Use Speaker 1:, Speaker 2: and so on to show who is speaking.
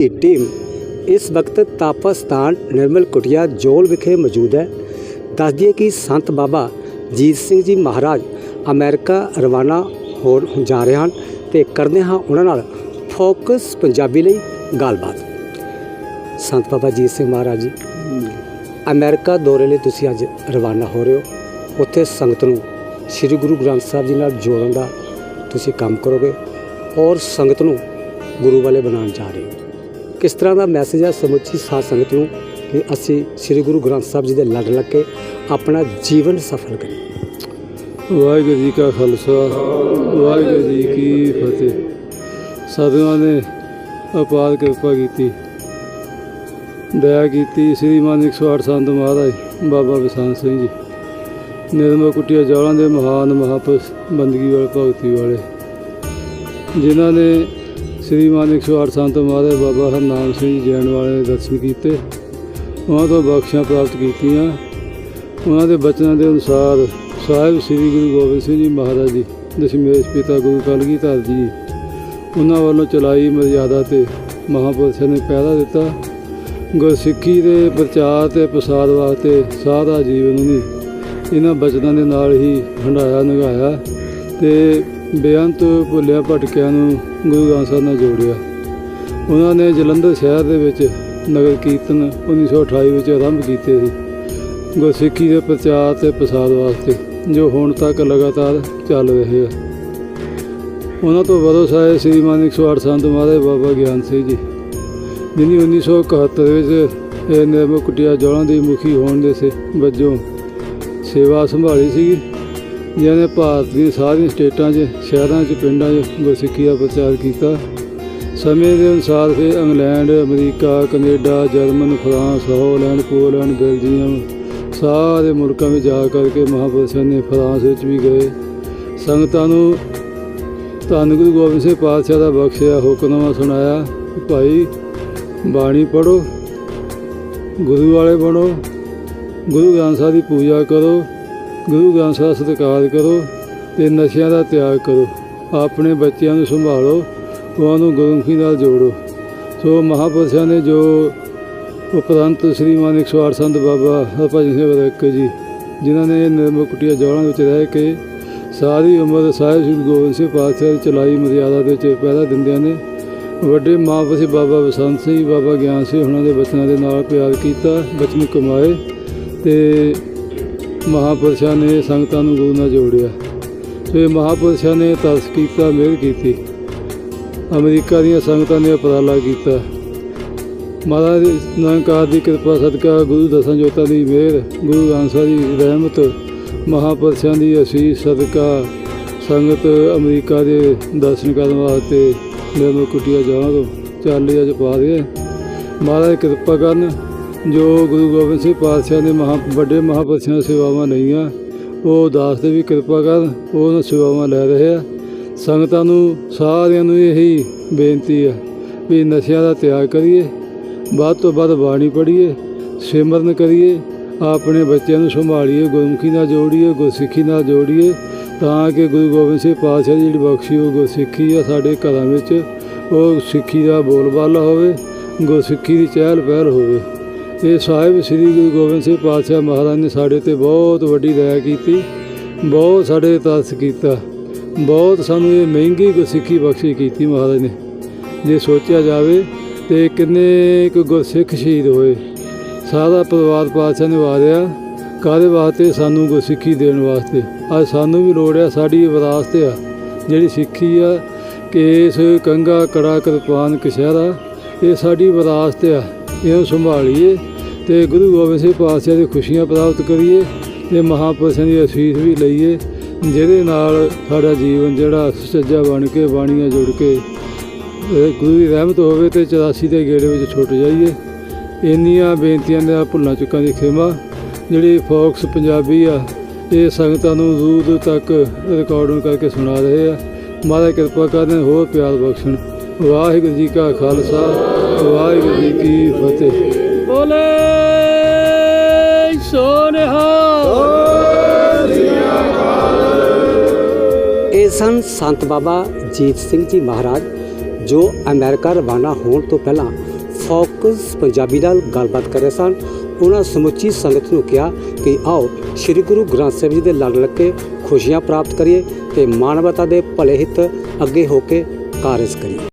Speaker 1: ਦੀ team ਇਸ ਵਕਤ ਤਾਪਾ ਸਥਾਨ ਨਿਰਮਲ ਕੁਟਿਆ ਜੋਲ ਵਿਖੇ ਮੌਜੂਦ ਹੈ। ਦੱਸਦੀ ਦਈਏ ਕਿ ਸੰਤ ਬਾਬਾ ਜੀਤ ਸਿੰਘ ਜੀ ਮਹਾਰਾਜ ਅਮਰੀਕਾ ਰਵਾਨਾ ਹੋ ਜਾ ਰਹੇ ਹਨ ਤੇ ਕਰਦੇ ਹਾਂ ਉਹਨਾਂ ਨਾਲ ਫੋਕਸ ਪੰਜਾਬੀ ਲਈ ਗੱਲਬਾਤ। ਸੰਤ ਬਾਬਾ ਜੀਤ ਸਿੰਘ ਮਹਾਰਾਜ ਜੀ, ਅਮਰੀਕਾ ਦੌਰੇ ਲਈ ਤੁਸੀਂ ਅੱਜ ਰਵਾਨਾ ਹੋ ਰਹੇ ਹੋ। ਉੱਥੇ ਸੰਗਤ ਨੂੰ ਸ੍ਰੀ ਗੁਰੂ ਗ੍ਰੰਥ ਸਾਹਿਬ ਜੀ ਨਾਲ ਜੋੜਨ ਦਾ ਤੁਸੀਂ ਕੰਮ ਕਰੋਗੇ ਔਰ ਸੰਗਤ ਨੂੰ ਗੁਰੂ ਵਾਲੇ ਬਣਾਉਣ ਜਾ ਰਹੇ ਹੋ। ਕਿਸ ਤਰ੍ਹਾਂ ਦਾ ਮੈਸੇਜ ਹੈ ਸਮੁੱਚੀ ਸਾਧ ਸੰਗਤ ਨੂੰ ਕਿ ਅਸੀਂ ਸ੍ਰੀ ਗੁਰੂ ਗ੍ਰੰਥ ਸਾਹਿਬ ਜੀ ਦੇ ਲੜ ਲੱਗ ਕੇ ਆਪਣਾ ਜੀਵਨ ਸਫਲ ਕਰੀਏ?
Speaker 2: ਵਾਹਿਗੁਰੂ ਜੀ ਕਾ ਖਾਲਸਾ, ਵਾਹਿਗੁਰੂ ਜੀ ਕੀ ਫਤਿਹ। ਸਾਧੂਆਂ ਨੇ ਅਪਾਰ ਕਿਰਪਾ ਕੀਤੀ। ਦਇਆ ਕੀਤੀ ਸ੍ਰੀਮਾਨ 108 ਸੰਤ ਮਹਾਰਾਜ ਬਾਬਾ ਵਿਸਾਨ ਸਿੰਘ ਜੀ। ਨਿਰਮਲ ਕੁਟੀਆ ਜੌਲਾਂ ਦੇ ਮਹਾਨ ਮਹਾਪੁਰਸ਼, ਬੰਦਗੀ ਵਾਲੇ, ਭਗਤੀ ਵਾਲੇ। ਜਿਨ੍ਹਾਂ ਨੇ ਸ਼੍ਰੀ ਸ੍ਰੀਮਾਨ 108 ਸੰਤ ਮਹਾਰਾਜ ਬਾਬਾ ਹਰਨਾਮ ਸਿੰਘ ਜੀ ਜੈਨ ਵਾਲੇ ਨੇ ਦਰਸ਼ਨ ਕੀਤੇ। ਉਹਨਾਂ ਤੋਂ ਬਖਸ਼ਾਂ ਪ੍ਰਾਪਤ ਕੀਤੀਆਂ। ਉਹਨਾਂ ਦੇ ਬਚਨਾਂ ਦੇ ਅਨੁਸਾਰ ਸਾਹਿਬ ਸ੍ਰੀ ਗੁਰੂ ਗੋਬਿੰਦ ਸਿੰਘ ਜੀ ਮਹਾਰਾਜ ਜੀ ਦਸ਼ਮੇਸ਼ ਪਿਤਾ ਗੁਰੂ ਕਲਗੀਧਰ ਜੀ ਉਹਨਾਂ ਵੱਲੋਂ ਚਲਾਈ ਮਰਿਆਦਾ ਤੇ ਮਹਾਪੁਰਸ਼ਾਂ ਨੇ ਪਹਿਰਾ ਦਿੱਤਾ। ਗੁਰਸਿੱਖੀ ਦੇ ਪ੍ਰਚਾਰ ਤੇ ਪ੍ਰਸਾਰ ਵਾਸਤੇ ਸਾਰਾ ਜੀਵਨ ਉਹਨੇ ਇਹਨਾਂ ਬਚਨਾਂ ਦੇ ਨਾਲ ਹੀ ਹੰਡਾਇਆ ਨਗਾਇਆ ਤੇ ਬੇਅੰਤ ਭੁੱਲਿਆ ਭਟਕਿਆਂ ਨੂੰ ਗੁਰੂ ਗ੍ਰੰਥ ਸਾਹਿਬ ਨਾਲ ਜੋੜਿਆ। ਉਹਨਾਂ ਨੇ ਜਲੰਧਰ ਸ਼ਹਿਰ ਦੇ ਵਿੱਚ ਨਗਰ ਕੀਰਤਨ 1928 ਵਿੱਚ ਆਰੰਭ ਕੀਤੇ ਸੀ। ਗੁਰਸਿੱਖੀ ਦੇ ਪ੍ਰਚਾਰ ਤੇ ਪ੍ਰਸਾਰ ਵਾਸਤੇ ਜੋ ਹੁਣ ਤੱਕ ਲਗਾਤਾਰ ਚੱਲ ਰਹੇ ਆ। ਉਹਨਾਂ ਤੋਂ ਵਧੋ ਸਾਹਿਬ ਸ੍ਰੀਮਾਨ 108 ਸੰਤ ਮਹਾਰਾਜ ਬਾਬਾ ਗਿਆਨ ਸਿੰਘ ਜੀ, ਜਿਨੀ 1971 ਵਿੱਚ ਇਹ ਨਿਰਮਲ ਕੁਟਿਆ ਜੋਲਾਂ ਦੀ ਮੁਖੀ ਹੋਣ ਦੇ ਸੇ ਵਜੋਂ ਸੇਵਾ ਸੰਭਾਲੀ ਸੀ ਜਿਹਨੇ ਭਾਰਤ ਦੀ ਸਾਰੀਆਂ ਸਟੇਟਾਂ 'ਚ, ਸ਼ਹਿਰਾਂ 'ਚ, ਪਿੰਡਾਂ 'ਚ ਗੁਰਸਿੱਖੀ ਦਾ ਪ੍ਰਚਾਰ ਕੀਤਾ। ਸਮੇਂ ਦੇ ਅਨੁਸਾਰ ਫਿਰ England, America, Canada, German, France, Holland, Poland, Belgium ਸਾਰੇ ਮੁਲਕਾਂ ਵਿੱਚ ਜਾ ਕਰਕੇ ਮਹਾਪੁਰਸ਼ਾਂ ਨੇ ਫਰਾਂਸ ਵਿੱਚ ਵੀ ਗਏ। ਸੰਗਤਾਂ ਨੂੰ ਧੰਨ ਗੁਰੂ ਗੋਬਿੰਦ ਸਿੰਘ ਪਾਤਸ਼ਾਹ ਦਾ ਬਖਸ਼ਿਆ ਹੁਕਮਨਾਮਾ ਸੁਣਾਇਆ, ਭਾਈ, ਬਾਣੀ ਪੜੋ ਗੁਰੂ ਵਾਲੇ ਬਣੋ, ਗੁਰੂ ਗ੍ਰੰਥ ਸਾਹਿਬ ਦੀ ਪੂਜਾ ਕਰੋ ਗੁਰੂ ਗ੍ਰੰਥ ਸਾਹਿਬ ਸਤਿਕਾਰ ਕਰੋ ਤੇ ਨਸ਼ਿਆਂ ਦਾ ਤਿਆਗ ਕਰੋ। ਆਪਣੇ ਬੱਚਿਆਂ ਨੂੰ ਸੰਭਾਲੋ, ਉਹਨਾਂ ਨੂੰ ਗੁਰਮੁਖੀ ਨਾਲ ਜੋੜੋ। ਸੋ ਮਹਾਪੁਰਸ਼ਾਂ ਨੇ ਜੋ ਉਪਰੰਤ ਸ੍ਰੀਮਾਨ 108 ਸੰਤ ਬਾਬਾ ਹਰਭਜਨ ਸਿੰਘ ਵਰਕ ਜੀ, ਜਿਨ੍ਹਾਂ ਨੇ ਨਿਰਮਲ ਕੁਟੀਆ ਜੌਲਾਂ ਵਿੱਚ ਰਹਿ ਕੇ ਸਾਰੀ ਉਮਰ ਸਾਹਿਬ ਸ੍ਰੀ ਗੋਬਿੰਦ ਸਿੰਘ ਪਾਤਸ਼ਾਹ ਦੀ ਚਲਾਈ ਮਰਿਆਦਾ ਦੇ ਵਿੱਚ ਪਹਿਰਾ ਦਿੰਦਿਆਂ ਨੇ ਵੱਡੇ ਮਹਾਂਪੁਰਸ਼ ਬਾਬਾ ਬਸੰਤ ਸਿੰਘ, ਬਾਬਾ ਗਿਆਨ ਸਿੰਘ ਉਹਨਾਂ ਦੇ ਬਚਨਾਂ ਦੇ ਨਾਲ ਪਿਆਰ ਕੀਤਾ, ਬਚਨ ਕਮਾਏ ਤੇ ਮਹਾਂਪੁਰਸ਼ਾਂ ਨੇ ਸੰਗਤਾਂ ਨੂੰ ਗੁਰੂ ਨਾਲ ਜੋੜਿਆ। ਤੇ ਮਹਾਂਪੁਰਸ਼ਾਂ ਨੇ ਤਰਸ ਕੀਤਾ, ਮਿਹਰ ਕੀਤੀ। ਅਮਰੀਕਾ ਦੀਆਂ ਸੰਗਤਾਂ ਨੇ ਉਪਰਾਲਾ ਕੀਤਾ। ਮਹਾਰਾਜ ਨਿਰੰਕਾਰ ਦੀ ਕਿਰਪਾ ਸਦਕਾ ਗੁਰੂ ਦਸਾਂ ਜੋਤਾਂ ਦੀ ਮਿਹਰ, ਗੁਰੂ ਗ੍ਰੰਥ ਸਾਹਿਬ ਦੀ ਰਹਿਮਤ, ਮਹਾਂਪੁਰਸ਼ਾਂ ਦੀ ਅਸੀਸ ਸਦਕਾ ਸੰਗਤ ਅਮਰੀਕਾ ਦੇ ਦਰਸ਼ਨ ਕਰਨ ਵਾਸਤੇ ਨਿਰਮਲ ਕੁਟੀਆ ਜਾਣਾ ਤੋਂ ਚਾਲੀ ਅੱਜ ਪਾ ਰਹੇ ਮਹਾਰਾਜ ਕਿਰਪਾ ਕਰਨ ਜੋ ਗੁਰੂ ਗੋਬਿੰਦ ਸਿੰਘ ਪਾਤਸ਼ਾਹ ਨੇ ਮਹਾ ਵੱਡੇ ਮਹਾਂਪੁਰਸ਼ਾਂ ਦੀਆਂ ਸੇਵਾਵਾਂ ਲਈਆਂ ਉਹ ਦਾਸ ਦੇ ਵੀ ਕਿਰਪਾ ਕਰਨ ਉਹਨਾਂ ਸੇਵਾਵਾਂ ਲੈ ਰਹੇ ਆ। ਸੰਗਤਾਂ ਨੂੰ ਸਾਰਿਆਂ ਨੂੰ ਇਹੀ ਬੇਨਤੀ ਆ ਵੀ ਨਸ਼ਿਆਂ ਦਾ ਤਿਆਗ ਕਰੀਏ, ਵੱਧ ਤੋਂ ਵੱਧ ਬਾਣੀ ਪੜ੍ਹੀਏ, ਸਿਮਰਨ ਕਰੀਏ, ਆਪਣੇ ਬੱਚਿਆਂ ਨੂੰ ਸੰਭਾਲੀਏ, ਗੁਰਮੁਖੀ ਨਾਲ ਜੋੜੀਏ, ਗੁਰਸਿੱਖੀ ਨਾਲ ਜੋੜੀਏ, ਤਾਂ ਕਿ ਗੁਰੂ ਗੋਬਿੰਦ ਸਿੰਘ ਪਾਤਸ਼ਾਹ ਦੀ ਜਿਹੜੀ ਬਖਸ਼ੀ ਉਹ ਗੁਰਸਿੱਖੀ ਆ ਸਾਡੇ ਘਰਾਂ ਵਿੱਚ, ਉਹ ਸਿੱਖੀ ਦਾ ਬੋਲਬਾਲਾ ਹੋਵੇ, ਗੁਰਸਿੱਖੀ ਦੀ ਚਹਿਲ ਪਹਿਲ ਹੋਵੇ। ਇਹ ਸਾਹਿਬ ਸ੍ਰੀ ਗੁਰੂ ਗੋਬਿੰਦ ਸਿੰਘ ਪਾਤਸ਼ਾਹ ਮਹਾਰਾਜ ਨੇ ਸਾਡੇ ਤੇ ਬਹੁਤ ਵੱਡੀ ਦਇਆ ਕੀਤੀ, ਬਹੁਤ ਸਾਡੇ ਤਰਸ ਕੀਤਾ, ਬਹੁਤ ਸਾਨੂੰ ਇਹ ਮਹਿੰਗੀ ਗੁਰਸਿੱਖੀ ਬਖਸ਼ੀ ਕੀਤੀ ਮਹਾਰਾਜ ਨੇ। ਜੇ ਸੋਚਿਆ ਜਾਵੇ ਤੇ ਕਿੰਨੇ ਕੁ ਗੁਰਸਿੱਖ ਸ਼ਹੀਦ ਹੋਏ। ਸਾਰਾ ਪਰਿਵਾਰ ਪਾਤਸ਼ਾਹ ਨੇ ਵਾਰਿਆ, ਕਾਹਦੇ ਵਾਸਤੇ? ਸਾਨੂੰ ਗੁਰਸਿੱਖੀ ਦੇਣ ਵਾਸਤੇ। ਅੱਜ ਸਾਨੂੰ ਵੀ ਲੋੜ ਆ, ਸਾਡੀ ਵਿਰਾਸਤ ਆ। ਜਿਹੜੀ ਸਿੱਖੀ ਆ, ਕੇਸ, ਕੰਗਾ, ਕੜਾ, ਕਿਰਪਾਨ ਕਸ਼ਹਿਰਾ ਇਹ ਸਾਡੀ ਵਿਰਾਸਤ ਆ। ਇਹਨੂੰ ਸੰਭਾਲੀਏ। ਤੇ ਗੁਰੂ ਗੋਬਿੰਦ ਸਿੰਘ ਪਾਤਸ਼ਾਹ ਦੀ ਖੁਸ਼ੀਆਂ ਪ੍ਰਾਪਤ ਕਰੀਏ ਤੇ ਮਹਾਂਪੁਰਸ਼ਾਂ ਦੀ ਅਸੀਸ ਵੀ ਲਈਏ, ਜਿਹਦੇ ਨਾਲ ਸਾਡਾ ਜੀਵਨ ਜਿਹੜਾ ਸੁਚੱਜਾ ਬਣ ਕੇ, ਬਾਣੀਆਂ ਜੁੜ ਕੇ ਗੁਰੂ ਦੀ ਰਹਿਮਤ ਹੋਵੇ ਤੇ 84 ਦੇ ਗੇੜੇ ਵਿੱਚ ਛੁੱਟ ਜਾਈਏ। ਇੰਨੀਆਂ ਬੇਨਤੀਆਂ ਦੇ ਭੁੱਲਾਂ ਚੁੱਕਾਂ ਦੀ ਖੇਮਾ, ਜਿਹੜੀ ਫੋਕਸ ਪੰਜਾਬੀ ਆ, ਇਹ ਸੰਗਤਾਂ ਨੂੰ ਦੂਰ ਦੂਰ ਤੱਕ ਰਿਕਾਰਡਿੰਗ ਕਰਕੇ ਸੁਣਾ ਰਹੇ ਆ। ਮਹਾਰਾਜ ਕਿਰਪਾ ਕਰਦੇ ਹੋਰ ਪਿਆਰ ਬਖਸ਼ਣ। ਵਾਹਿਗੁਰੂ ਜੀ ਕਾ ਖਾਲਸਾ, ਵਾਹਿਗੁਰੂ ਜੀ ਕੀ ਫਤਿਹ। ਬੋਲੇ ਸੋਨਿਹਾ।
Speaker 1: ਇਹ ਸਨ ਸੰਤ ਬਾਬਾ ਜੀਤ ਸਿੰਘ ਜੀ ਮਹਾਰਾਜ, ਜੋ ਅਮਰੀਕਾ ਰਵਾਨਾ ਹੋਣ ਤੋਂ ਪਹਿਲਾਂ ਫੋਕਸ ਪੰਜਾਬੀ ਨਾਲ ਗੱਲਬਾਤ ਕਰ ਰਹੇ ਸਨ। ਉਹਨਾਂ ਸਮੁੱਚੀ ਸੰਗਤ ਨੂੰ ਕਿਹਾ ਕਿ ਆਓ ਸ੍ਰੀ ਗੁਰੂ ਗ੍ਰੰਥ ਸਾਹਿਬ ਜੀ ਦੇ ਲੜ ਲੱਗੇ ਖੁਸ਼ੀਆਂ ਪ੍ਰਾਪਤ ਕਰੀਏ ਤੇ ਮਾਨਵਤਾ ਦੇ ਭਲੇ ਹਿੱਤ ਅੱਗੇ ਹੋ ਕੇ ਕਾਰਜ ਕਰੀਏ।